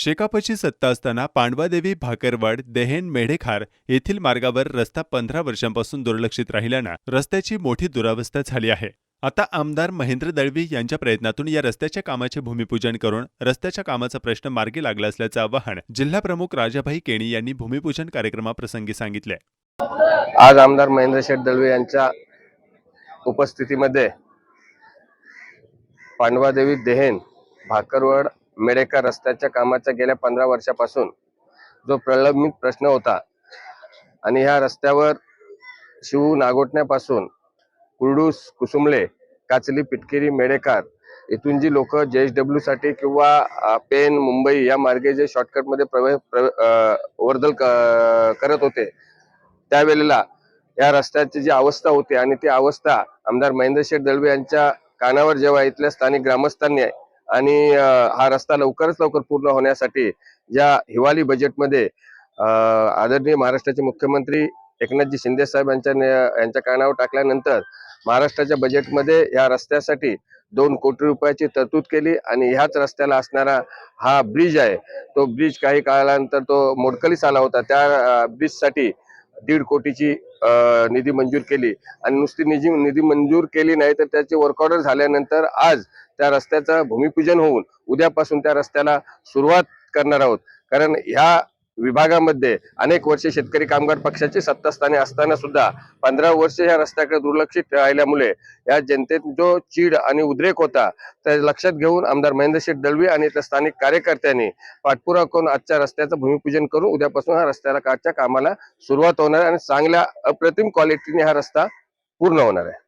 शेकापची सत्ता असताना पांडवादेवी भाकरवाड देहेन मेढेखार येथील मार्गावर रस्ता पंधरा वर्षांपासून दुर्लक्षित राहिल्यानं रस्त्याची मोठी दुरावस्था झाली आहे. आता आमदार महेंद्र दळवी यांच्या प्रयत्नातून या रस्त्याच्या कामाचे भूमिपूजन करून रस्त्याच्या कामाचा प्रश्न मार्गी लागला असल्याचं आवाहन जिल्हा प्रमुख राजाभाई केणी यांनी भूमिपूजन कार्यक्रमाप्रसंगी सांगितले. आज आमदार महेंद्र शेठ दळवी यांच्या उपस्थितीमध्ये पांडवादेवी देहेन भाकरवड मेडेकर रस्त्याच्या कामाचा गेल्या पंधरा वर्षापासून जो प्रलंबित प्रश्न होता आणि ह्या रस्त्यावर शिव नागोटण्यापासून कुर्डूस कुसुमले काचली पिटकेरी मेडेकार इथून जी लोक जे एच डब्ल्यू साठी किंवा पेन मुंबई या मार्गे जे शॉर्टकटमध्ये प्रवे प्रवे- वर्दल करत होते त्यावेळेला या रस्त्याची जी अवस्था होती आणि ती अवस्था आमदार महेंद्र शेठ दळवे यांच्या कानावर जेव्हा इथल्या स्थानिक ग्रामस्थांनी आणि हा रस्ता लवकरच लवकर पूर्ण होण्यासाठी या हिवाळी बजेटमध्ये आदरणीय महाराष्ट्राचे मुख्यमंत्री एकनाथजी शिंदे साहेब यांच्या यांच्या कानावर टाकल्यानंतर महाराष्ट्राच्या बजेटमध्ये या रस्त्यासाठी दोन कोटी रुपयाची तरतूद केली आणि ह्याच रस्त्याला असणारा हा ब्रिज आहे तो ब्रिज काही काळानंतर तो मोडकलीस आला होता. त्या ब्रिजसाठी दीड कोटीची निधी मंजूर केली आणि नुसती निधी निधी मंजूर केली नाही तर त्याचे वर्क ऑर्डर झाल्यानंतर आज त्या रस्त्याचं भूमिपूजन होऊन उद्यापासून त्या रस्त्याला सुरुवात करणार आहोत. कारण ह्या विभागामध्ये अनेक वर्षे शेतकरी कामगार पक्षाची सत्तास्थानी असताना सुद्धा पंधरा वर्षे या रस्त्याकडे दुर्लक्षित राहिल्यामुळे या जनतेत जो चीड आणि उद्रेक होता त्या लक्षात घेऊन आमदार महेंद्रशेठ दळवी आणि इथल्या स्थानिक कार्यकर्त्यांनी पाठपुरावा करून आजच्या रस्त्याचं भूमिपूजन करून उद्यापासून हा रस्त्याला काच्या कामाला सुरुवात होणार आहे आणि चांगल्या अप्रतिम क्वालिटीने हा रस्ता पूर्ण होणार आहे.